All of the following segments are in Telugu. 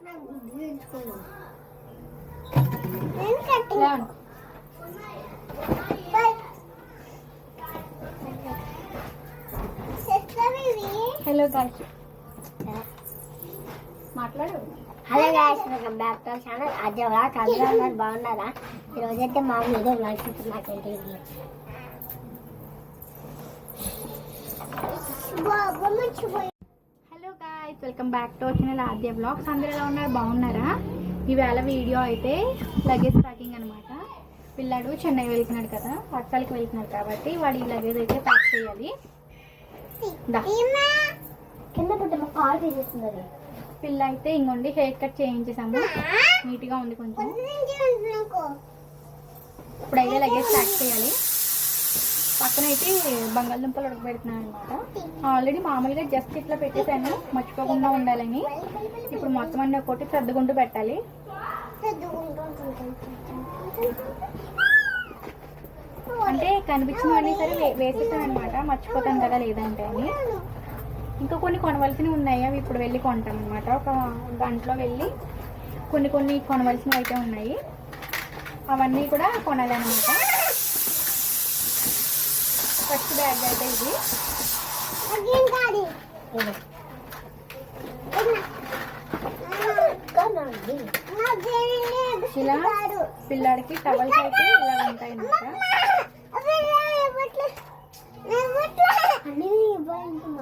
లేవండి. హలో గాయస్ మాట్లాడు hello guys welcome back to channel Ajay అందరూ ఉన్నారు బాగున్నారా ఈరోజు అయితే మా ఏదో నడుచుకుంటున్నాకంటే hello guys welcome back to channel Aadya blogs అందరూ ఎలా ఉన్నారు? బాగున్నారా? ఈవేళ వీడియో అయితే లగేజ్ ప్యాకింగ్ అనమాట పిల్లాడు చెన్నై వెళ్తున్నాడు కదా పట్టాలకి వెళ్తున్నాడు కాబట్టి వాడి ఈ లగేజ్ అయితే ప్యాక్ చేయాలి. పిల్ల అయితే ఇంకొండి హెయిర్ కట్ చేయించేసాము. నీట్గా ఉంది కొంచెం. ఇప్పుడైతే లగేజ్ ప్యాక్ చేయాలి. పక్కనైతే బంగాళదుంపలు ఉడకబెడుతున్నాను అనమాట ఆల్రెడీ మామూలుగా జస్ట్ ఇట్లా పెట్టేశాను. మర్చిపోకుండా ఉండాలని. ఇప్పుడు మొత్తం అన్ని ఒక్కొక్కటి సర్దుకుంటూ పెట్టాలి. అంటే కనిపించినవన్నీ సరే వే- వేసేసాను అనమాట మర్చిపోతాను కదా లేదంటే అని. ఇంకా కొన్ని కొనవలసినవి ఉన్నాయి. అవి ఇప్పుడు వెళ్ళి కొంటాం అనమాట ఒక గంటలో వెళ్ళి కొన్ని కొన్ని కొనవలసినవి అయితే ఉన్నాయి. అవన్నీ కూడా కొనాలన్నమాట. ఫస్ట్ బ్యాగ్ అయితే ఇది. ఇలా పిల్లాడికి టవల్స్ అయితే ఇలా ఉంటాయి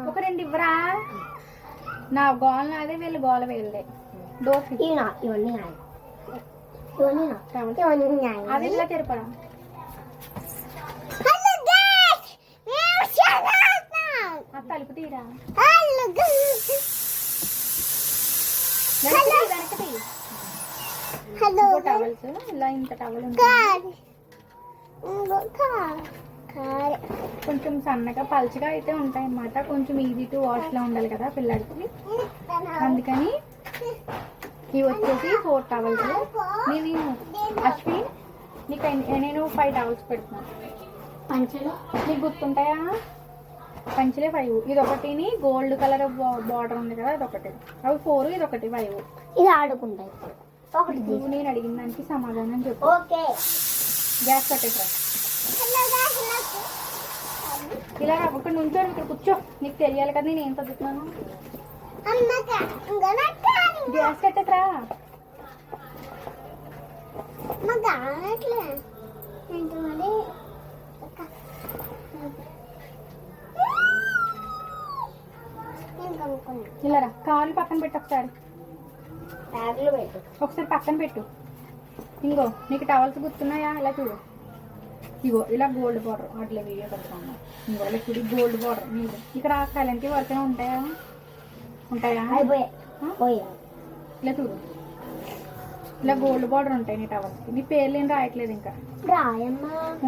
ఒక రెండు ఇవ్వరా? నా గోల నాదే వీళ్ళు గోల వీళ్ళదే. డోర్ ఇవన్నీ. ఇవన్నీ. ఇవన్నీ. అది ఇలా తెరపరా? హలో. టవల్స్ ఇలా ఇంత టవల్ ఉంటుంది కొంచెం సన్నగా పల్చగా అయితే ఉంటాయి అన్నమాట కొంచెం ఈజీ టు వాష్లో ఉండాలి కదా పిల్లడికి అందుకని ఇవి వచ్చేసి ఫోర్ టవల్స్ నీవి అశ్విన్ నీకు నేను ఫైవ్ టవల్స్ పెడుతున్నాను పంచలు. నీకు గుర్తుంటాయా? పంచలే ఫైవ్ ఇది ఒకటిని గోల్డ్ కలర్ బార్డర్ ఉంది కదా ఇది ఒకటి అవి ఫోర్ ఇది ఒకటి ఫైవ్ ఇది ఆడుకుంటాయి ఒకటి నేను అడిగిన దానికి సమాధానం చెప్పు. ఓకే. గ్యాస్ కట్టేసరా ఇలా ఇక్కడ నుంచోడు ఇక్కడ కూర్చో. నీకు తెలియాలి కదా నేను ఏం చదువుతున్నాను? గ్యాస్ కట్టేసరా ఇలా రా. కాలు పక్కన పెట్టు ఒకసారి. బ్యాగ్లో పెట్టు. ఒకసారి పక్కన పెట్టు. ఇంకో నీకు టవల్స్ గుర్తున్నాయా? ఇలా చూడు. ఇగో ఇలా గోల్డ్ బార్డర్ అట్లా వీడియో పెడతాను. ఇంకో ఇలా చూడు గోల్డ్ బార్డర్ నీకు. ఇక్కడ కలంటి వర్క్ ఉంటాయా? ఉంటాయా? ఇలా చూడు. ఇలా గోల్డ్ బార్డర్ ఉంటాయి నీ టవల్స్కి నీ పేర్లు ఏం రాయట్లేదు ఇంకా.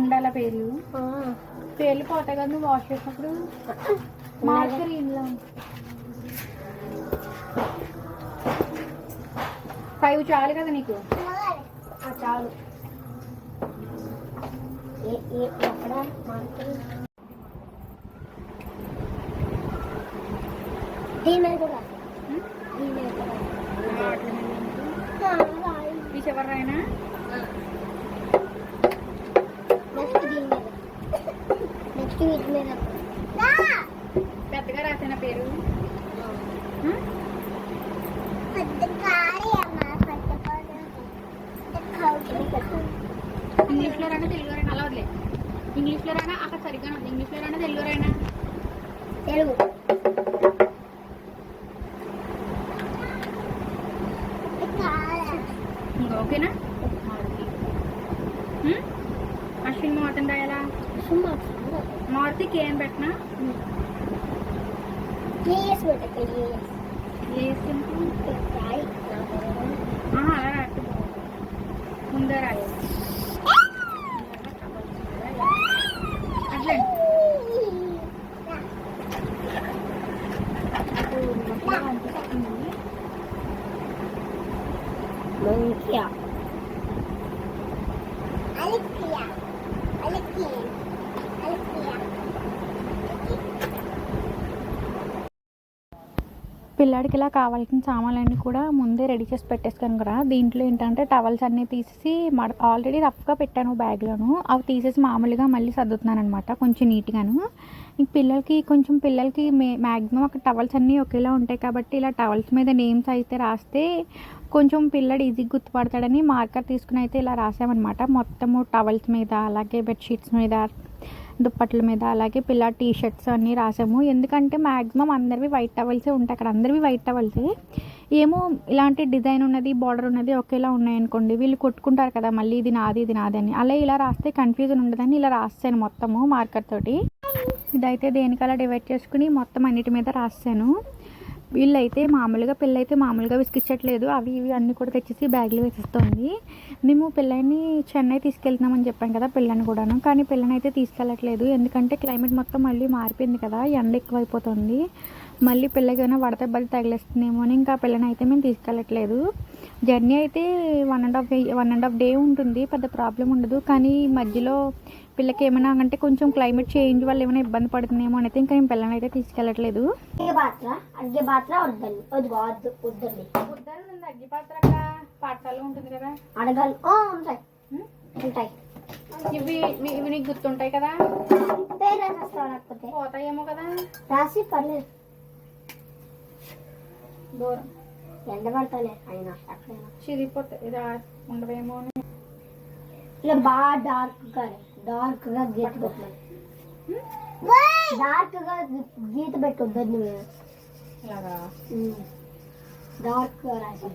ఉండాలా పేర్లు. పేర్లు పోతాయి కదా నువ్వు వాష్ చేసినప్పుడు? మార్కర్ ఇంట్లో ఫైవ్ చాలు కదా నీకు? ఆ, చాలు? దీని కూడా. ఉం? దీని మీద కూడా ఆ, అట్లా మెల్లిగా. ఆ, రాయి. ఈ చివరి రాయనా నెక్స్ట్ దీని మీద నెక్స్ట్ వీటి మీద పెద్దగా రాసిన పేరు? తెలుగు ఓకేనా? అశ్విన్ మోతం రాయాలా? మారుతికి ఏం పెట్టినా? అలా రాయాలి అట్లే. పిల్లాడికి ఇలా కావాల్సిన సామాన్లన్నీ కూడా ముందే రెడీ చేసి పెట్టేసుకాను కదా. దీంట్లో ఏంటంటే టవల్స్ అన్నీ తీసేసి మడ ఆల్రెడీ రఫ్గా పెట్టాను బ్యాగ్లోను అవి తీసేసి మామూలుగా మళ్ళీ సర్దుతున్నాను అనమాట కొంచెం నీట్గాను. ఇంక పిల్లలకి కొంచెం పిల్లలకి మే మ్యాక్సిమం అక్కడ టవల్స్ అన్నీ ఒకేలా ఉంటాయి కాబట్టి ఇలా టవల్స్ మీద నేమ్స్ అయితే రాస్తే కొంచెం పిల్లడు ఈజీగా గుర్తుపడతాడని మార్కర్ తీసుకుని అయితే ఇలా రాసామన్నమాట మొత్తము టవల్స్ మీద అలాగే బెడ్షీట్స్ మీద దుప్పట్ల మీద అలాగే పిల్ల టీ షర్ట్స్ అన్నీ రాసాము ఎందుకంటే మ్యాక్సిమం అందరివి వైట్ టవల్సే ఉంటాయి. అక్కడ అందరివి వైట్ టవల్సే. ఏమో ఇలాంటి డిజైన్ ఉన్నది బార్డర్ ఉన్నది ఒకేలా ఉన్నాయనుకోండి వీళ్ళు కొట్టుకుంటారు కదా మళ్ళీ ఇది నాది ఇది నాది అని. అలా ఇలా రాస్తే కన్ఫ్యూజన్ ఉండదని ఇలా రాస్తాను మొత్తము మార్కర్ తోటి. ఇదైతే దేనికలా డివైడ్ చేసుకుని మొత్తం అన్నిటి మీద రాస్తాను వీళ్ళైతే మామూలుగా పెళ్ళైతే మామూలుగా విసిగించట్లేదు అవి ఇవి అన్నీ కూడా తెచ్చేసి బ్యాగ్లో వేసేస్తుంది. మేము పిల్లల్ని చెన్నై తీసుకెళ్తున్నామని చెప్పాం కదా పిల్లని కూడాను. కానీ పిల్లని అయితే తీసుకెళ్ళట్లేదు. ఎందుకంటే క్లైమేట్ మొత్తం మళ్ళీ మారిపోయింది కదా ఎండ ఎక్కువైపోతుంది. మళ్ళీ పిల్లకి ఏమైనా వడత బలి తగిలేస్తుందేమో అని ఇంకా పిల్లని అయితే మేము తీసుకెళ్ళట్లేదు. జర్నీ అయితే one and half one and half day ఉంటుంది. పెద్ద ప్రాబ్లం ఉండదు. కానీ మధ్యలో పిల్లకి ఏమైనా అంటే కొంచెం క్లైమేట్ చేంజ్ వల్ల ఏమైనా ఇబ్బంది పడుతుందేమో అని అయితే ఇంకా నేను పిల్లని అయితే తీసుకెళ్ళట్లేదు. అడిగే పాత్ర అడిగే పాత్ర వద్దండి వద్దు వద్దు వద్దండి అగ్గి పాత్ర అక్కడ పాఠశాలలో ఉంటుంది కదా? అడగాలి. ఓ, ఉంటాయి. ఉంటాయి. ఇవి ఇవి- నీకు గుర్తుంటాయి కదా? పేరు రాసేస్తావా లేకపోతే? పోతాయేమో కదా? రాసి పర్లేదు. దూరం. ఎండ పడతాలే అయినా ఎక్కడైనా. చిరిగిపోతాయి. ఇది ఉండవేమో అని. ఇలా బాగా డార్క్గా డార్క్గా గీత డార్క్గా గీత పెట్టొద్దు నువ్వు. ఇలాగా డార్క్గా రాసి.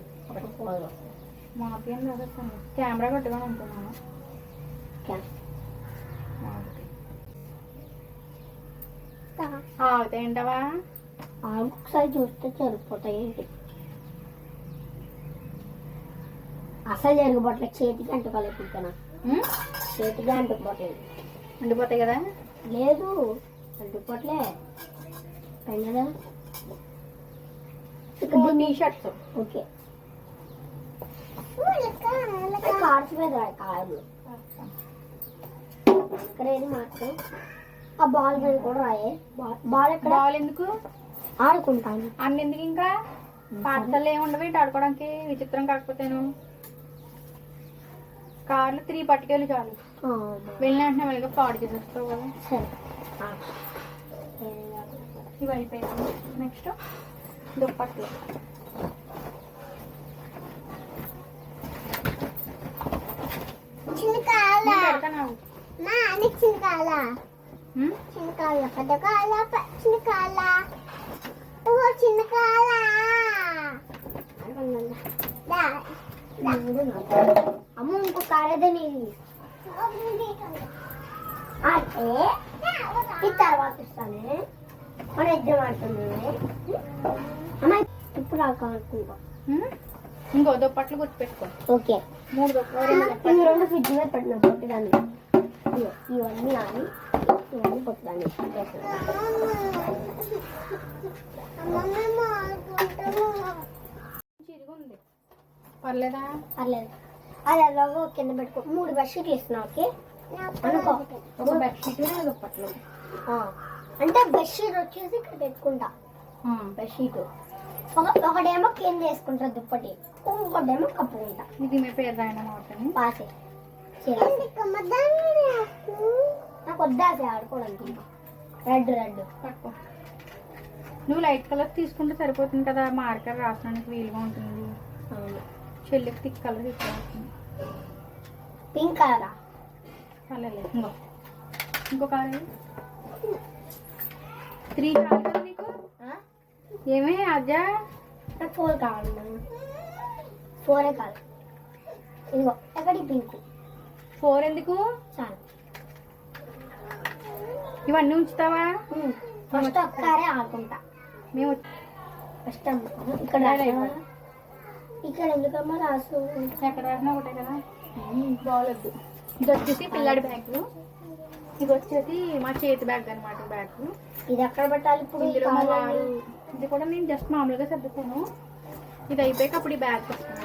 మా రాసేస్తాను కెమెరా కొట్టుకొని ఉంటున్నాను. ఆగుతాయి ఏంటవా ఒకసారి చూస్తే సరిపోతాయి ఏంటి? అసలు జరగబట్ల చేతికి అంటుకోలేకపోతున్నా చేతికి అంటుకోవట్లేదు ఉండిపోతాయి కదా? లేదు అంటుకోవట్లే పైన టీ షర్ట్స్ ఓకే. కార్డ్స్ మీద కాయలు ఇక్కడ ఏది మార్చు? ఆ బాల్ మీద కూడా రాయే. బాల్ ఎక్కడ? బాల్ ఎందుకు? ఆడుకుంటాను. అన్ని ఎందుకు ఇంకా పాఠశాలలో ఏముండవు ఇటు ఆడుకోవడానికి విచిత్రం కాకపోతేను. కార్లు త్రీ పట్టుకెళ్ళి చాలు. వెళ్ళిన వెంటనే వెళ్ళగా పాడు చేసేస్తావు కదా. సరే. ఇవి అయిపోయాయి. నెక్స్ట్ దుప్పట్లు. చిన్నకాల చిన్నకాల ఉమ్? చిన్నకాల పెద్ద కాల చిన్నకాల ఓ చిన్నకాల కాలేదని అంటే ఈ తర్వాత ఇస్తానే మన ఇద్దరం ఆడుతున్నానే అమ్మ ఇప్పుడు ఆడుకుంటాం? ఇంకో దుప్పట్లు గుర్తుపెట్టుకో ఓకే. మూడు దుప్పట్లు దుప్పట్లు. రెండు ఫ్రిడ్జ్ మీద పెట్టిన ఇదిగో, ఇవన్నీ అని ఇవన్నీ చిరుగుంది పర్లేదా? పర్లేదు. అది ఎలాగో కింద పెట్టుకో. మూడు బెడ్షీట్లు ఇస్తున్నావు ఓకే? అనుకో. ఒక బెడ్షీట్ దుప్పట్లు. అంటే బెడ్షీట్ వచ్చేసి ఇక్కడ పెట్టుకుంటా. బెడ్షీట్ ఒక ఒకటేమో కింద వేసుకుంటా దుప్పటి. ఇంకోటేమో కప్పుకుంటా ఇది మీ పేరు రాయడం అవుతుంది పాసే. నాకు వద్దాసే ఆడుకోవడానికి రెడ్ రెడ్ నువ్వు లైట్ కలర్ తీసుకుంటే సరిపోతుంది కదా మార్కర్ రాసడానికి వీలుగా ఉంటుంది. చెల్లికి థిక్ కలర్ తీసుకొస్తుంది పింక్ కలరా? కలర్ లేదు. ఇంకో. ఇంకో కలర్ త్రీ కావాలి కదా నీకు. ఏమే అజ్జా? నాకు ఫోర్ కావాలి ఫోరే కావాలి ఇదిగో ఎక్కడి పింక్? ఫోర్ ఎందుకు? చాలు. ఇవన్నీ ఉంచుతావా? ఫస్ట్ ఒక్కసారి ఆడుకుంటా. మేము ఫస్ట్ ఇక్కడ? ఇక్కడ ఎందుకమ్మా రాసు? ఎక్కడ రాసినా ఒకటే కదా? బాగోలేదు. ఇది వచ్చేసి పిల్లాడి బ్యాగ్. ఇది వచ్చేసి మా చేతి బ్యాగ్ అనమాట బ్యాగ్. ఇది ఎక్కడ పెట్టాలి ఇప్పుడు? ఈ ఇందులో మా కాళ్ళని? వారు ఇది కూడా నేను జస్ట్ మామూలుగా సర్దుతాను. ఇది అయిపోయాక అప్పుడు ఈ బ్యాగ్ వస్తాను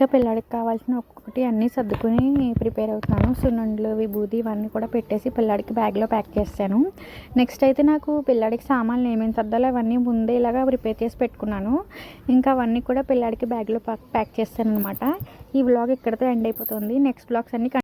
ఇంకా పిల్లాడికి కావాల్సిన ఒక్కొక్కటి అన్నీ సర్దుకుని ప్రిపేర్ అవుతున్నాను సున్నుండలు విభూతి ఇవన్నీ కూడా పెట్టేసి పిల్లాడికి బ్యాగ్లో ప్యాక్ చేస్తాను. నెక్స్ట్ అయితే నాకు పిల్లాడికి సామాన్లు ఏమేమి సర్దాలో అవన్నీ ముందే ఇలాగా ప్రిపేర్ చేసి పెట్టుకున్నాను. ఇంకా అవన్నీ కూడా పిల్లాడికి బ్యాగ్లో ప్యాక్ ప్యాక్ చేస్తాను అనమాట ఈ బ్లాగ్ ఇక్కడితో ఎండ్ అయిపోతుంది. నెక్స్ట్ బ్లాగ్స్ అన్ని